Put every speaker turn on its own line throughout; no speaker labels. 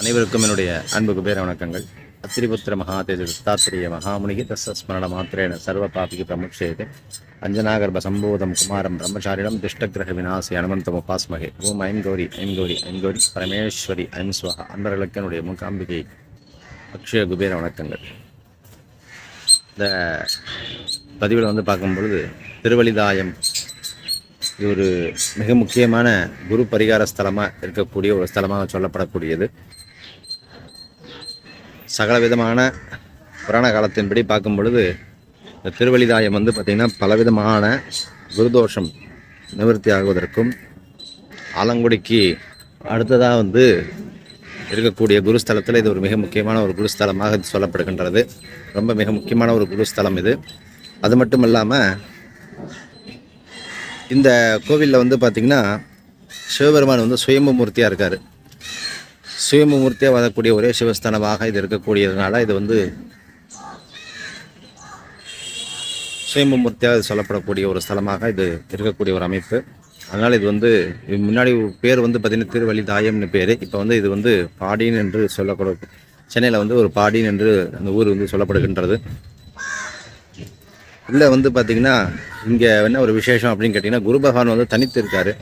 அனைவருக்கும் என்னுடைய அன்பு குபேர வணக்கங்கள். அத்திரிபுத்திர மகாதேஜ தத்தாத்திரிய மகாமுனிகி தசஸ்மரண மாத்திரேன சர்வ பாபிக்கு பிரமுட்சேது அஞ்சனாகர்ப சம்போதம் குமாரம் பிரம்மச்சாரிடம் திஷ்டகிரக விநாசி அனுமந்தம் உபாஸ்மகே. ஓம் ஐம் கௌரி ஐம் கௌரி ஐம் கௌரி. பரமேஸ்வரி ஐம் ஸ்வஹா. அன்பர்களுக்கு என்னுடைய மூக்காம்பிகை அக்ஷய குபேர வணக்கங்கள். இந்த பதிவில் வந்து பார்க்கும் பொழுது திருவழிதாயம் இது ஒரு மிக முக்கியமான குரு பரிகார ஸ்தலமாக இருக்கக்கூடிய ஒரு ஸ்தலமாக சொல்லப்படக்கூடியது. சகல விதமான புராண காலத்தின்படி பார்க்கும் பொழுது இந்த திருவழிதாயம் வந்து பார்த்திங்கன்னா பலவிதமான குருதோஷம் நிவர்த்தி ஆகுவதற்கும் ஆலங்குடிக்கு அடுத்ததாக வந்து இருக்கக்கூடிய குருஸ்தலத்தில் இது ஒரு மிக முக்கியமான ஒரு குருஸ்தலமாக சொல்லப்படுகின்றது. ரொம்ப மிக முக்கியமான ஒரு குருஸ்தலம் இது. அது மட்டும் இல்லாமல் இந்த கோவிலில் வந்து பார்த்திங்கன்னா சிவபெருமான் வந்து சுயம்பு மூர்த்தியாக இருக்கார். சுயமூர்த்தியாக வரக்கூடிய ஒரே சிவஸ்தானமாக இது இருக்கக்கூடியதுனால இது வந்து சுயமூர்த்தியாக சொல்லப்படக்கூடிய ஒரு ஸ்தலமாக இது இருக்கக்கூடிய ஒரு அமைப்பு. அதனால் இது வந்து முன்னாடி பேர் வந்து பார்த்திங்கன்னா திருவள்ளி தாயம்னு பேர். இப்போ வந்து இது வந்து பாடின் என்று சொல்லக்கூட சென்னையில் வந்து ஒரு பாடின் என்று அந்த ஊர் வந்து சொல்லப்படுகின்றது. இல்லை வந்து பார்த்தீங்கன்னா இங்கே என்ன ஒரு விசேஷம் அப்படின்னு கேட்டிங்கன்னா குரு பகவான் வந்து தனித்து இருக்கார்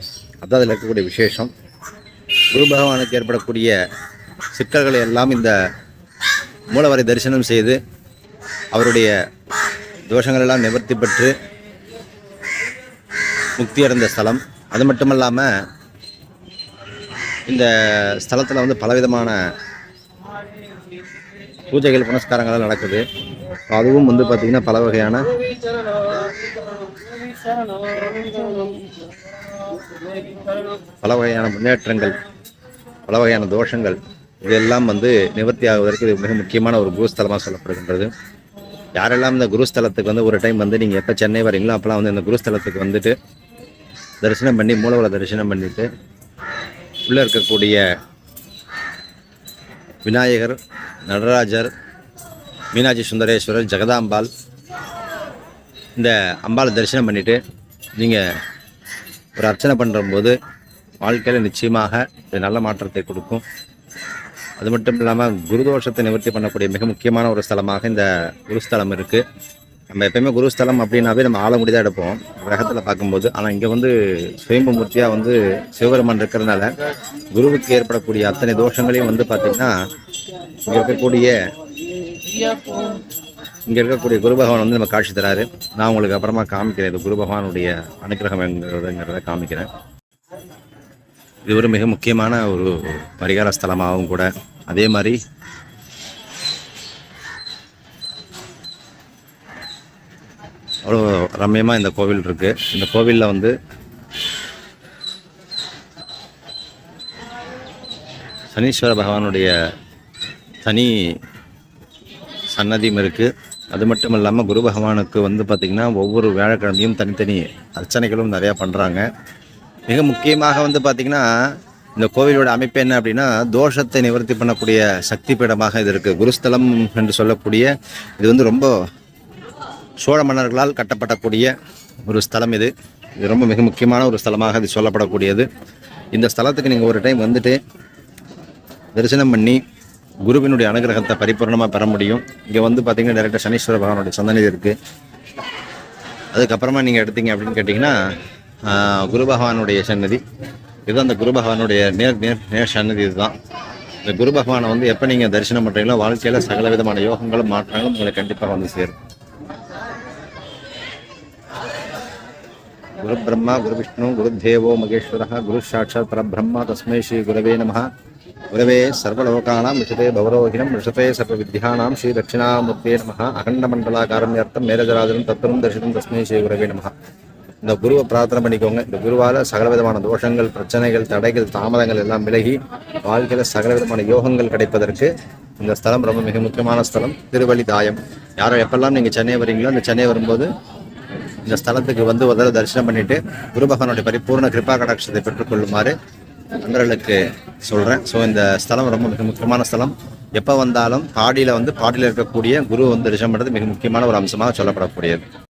அதான் அதில் இருக்கக்கூடிய விசேஷம். குரு பகவானுக்கு ஏற்படக்கூடிய சிக்கல்களை எல்லாம் இந்த மூலவரை தரிசனம் செய்து அவருடைய தோஷங்களெல்லாம் நிவர்த்தி பெற்று முக்தி அடைந்த ஸ்தலம். அது மட்டும் இல்லாமல் இந்த ஸ்தலத்தில் வந்து பலவிதமான பூஜைகள் புனஸ்காரங்கள்லாம் நடக்குது. அதுவும் வந்து பார்த்திங்கன்னா பல வகையான பல வகையான முன்னேற்றங்கள். பல வகையான தோஷங்கள் இதெல்லாம் வந்து நிவர்த்தி ஆகுவதற்கு இது மிக முக்கியமான ஒரு குருஸ்தலமாக சொல்லப்படுகின்றது. யாரெல்லாம் இந்த குருஸ்தலத்துக்கு வந்து ஒரு டைம் வந்து நீங்கள் எப்போ சென்னை வரீங்களோ அப்போலாம் வந்து இந்த குருஸ்தலத்துக்கு வந்துட்டு தரிசனம் பண்ணி மூலவள தரிசனம் பண்ணிட்டு உள்ளே இருக்கக்கூடிய விநாயகர் நடராஜர் மீனாட்சி சுந்தரேஸ்வரர் ஜெகதாம்பாள் இந்த அம்பாளை தரிசனம் பண்ணிவிட்டு நீங்கள் ஒரு அர்ச்சனை பண்ணுறம்போது வாழ்க்கையில் நிச்சயமாக இது நல்ல மாற்றத்தை கொடுக்கும். அது மட்டும் இல்லாமல் குருதோஷத்தை நிவர்த்தி பண்ணக்கூடிய மிக முக்கியமான ஒரு ஸ்தலமாக இந்த குருஸ்தலம் இருக்குது நம்ம எப்பயுமே குருஸ்தலம் அப்படின்னாவே நம்ம ஆலங்குடி தான் எடுப்போம். கிரகத்தில் பார்க்கும்போது. ஆனால் இங்கே வந்து சுயம்பு மூர்த்தியாக வந்து சிவபெருமான் இருக்கிறதுனால குருவுக்கு ஏற்படக்கூடிய அத்தனை தோஷங்களையும் வந்து பார்த்திங்கன்னா இங்கே இருக்கக்கூடிய இங்கே இருக்கக்கூடிய குரு பகவான் வந்து நம்ம காட்சி தராரு. நான் உங்களுக்கு அப்புறமா காமிக்கிறேன். இது குரு பகவானுடைய அனுகிரகம் காமிக்கிறேன். இது ஒரு மிக முக்கியமான ஒரு பரிகார ஸ்தலமாகவும் கூட அதே மாதிரி அவ்வளோ ரம்யமாக இந்த கோவில் இருக்குது இந்த கோவிலில் வந்து சனீஸ்வர பகவானுடைய தனி சன்னதியும் இருக்குது அது மட்டும் இல்லாமல் குரு பகவானுக்கு வந்து பார்த்திங்கன்னா ஒவ்வொரு வியாழக்கிழமையும் தனித்தனி அர்ச்சனைகளும் நிறையா பண்ணுறாங்க மிக முக்கியமாக வந்து பார்த்திங்கன்னா இந்த கோவிலோட அமைப்பு என்ன அப்படின்னா தோஷத்தை நிவர்த்தி பண்ணக்கூடிய சக்தி பீடமாக இது இருக்குது குருஸ்தலம் என்று சொல்லக்கூடிய இது வந்து ரொம்ப சோழ மன்னர்களால் கட்டப்படக்கூடிய ஒரு ஸ்தலம் இது. இது ரொம்ப மிக முக்கியமான ஒரு ஸ்தலமாக இது சொல்லப்படக்கூடியது. இந்த ஸ்தலத்துக்கு நீங்கள் ஒரு டைம் வந்துட்டு தரிசனம் பண்ணி குருவினுடைய அனுகிரகத்தை பரிபூர்ணமாக பெற முடியும். இங்கே வந்து பார்த்தீங்கன்னா டேரெக்டாக சனீஸ்வர பகவானுடைய சந்தனி இருக்குது அதுக்கப்புறமா நீங்கள் எடுத்தீங்க அப்படின்னு கேட்டிங்கன்னா குரு பகவானுடைய சன்னதி இது அந்த குரு பகவானுடைய நேர் நேர் நேர் சன்னதி இதுதான். இந்த குரு பகவானை வந்து எப்போ நீங்கள் தரிசனம் பண்ணுறீங்களோ வாழ்க்கையில் சகல விதமான யோகங்களும் மாற்றங்களும் உங்களை கண்டிப்பாக வந்து சேரும். குரு பிரம்மா குரு விஷ்ணு குரு தேவோ மகேஸ்வர குரு சாட்சாத் பரபிரம்மா தஸ்மை ஸ்ரீ குரவே நம. குரவே சர்வலோகானாம் ரிஷதே பவரோகிணம் ரிஷதே சர்வ வித்யானாம் ஸ்ரீ தட்சிணாமூர்த்தே நம. அகண்ட மண்டலாகாரண்யர்த்தம் மேலஜராஜனம் தத்துவம் தரிசிதம் தஸ்மை ஸ்ரீ குரவே நம. இந்த குருவை பிரார்த்தனை பண்ணிக்கோங்க. இந்த குருவால் சகல விதமான தோஷங்கள் பிரச்சனைகள் தடைகள் தாமதங்கள் எல்லாம் விலகி வாழ்க்கையில் சகல விதமான யோகங்கள் கிடைப்பதற்கு இந்த ஸ்தலம் ரொம்ப மிக முக்கியமான ஸ்தலம் திருவள்ளி தாயம். யாரோ எப்பெல்லாம் நீங்கள் சென்னை வரீங்களோ அந்த சென்னை வரும்போது இந்த ஸ்தலத்துக்கு வந்து ஒரு தடவை தரிசனம் பண்ணிட்டு குரு பகவானுடைய பரிபூர்ண கிருபா கடாட்சத்தை பெற்றுக்கொள்ளுமாறு நண்பர்களுக்கு சொல்கிறேன் ஸோ இந்த ஸ்தலம் ரொம்ப மிக முக்கியமான ஸ்தலம். எப்போ வந்தாலும் பாடியில் வந்து பாடியில் இருக்கக்கூடிய குரு வந்து தரிசனம் பண்ணுறது மிக முக்கியமான ஒரு அம்சமாக சொல்லப்படக்கூடியது.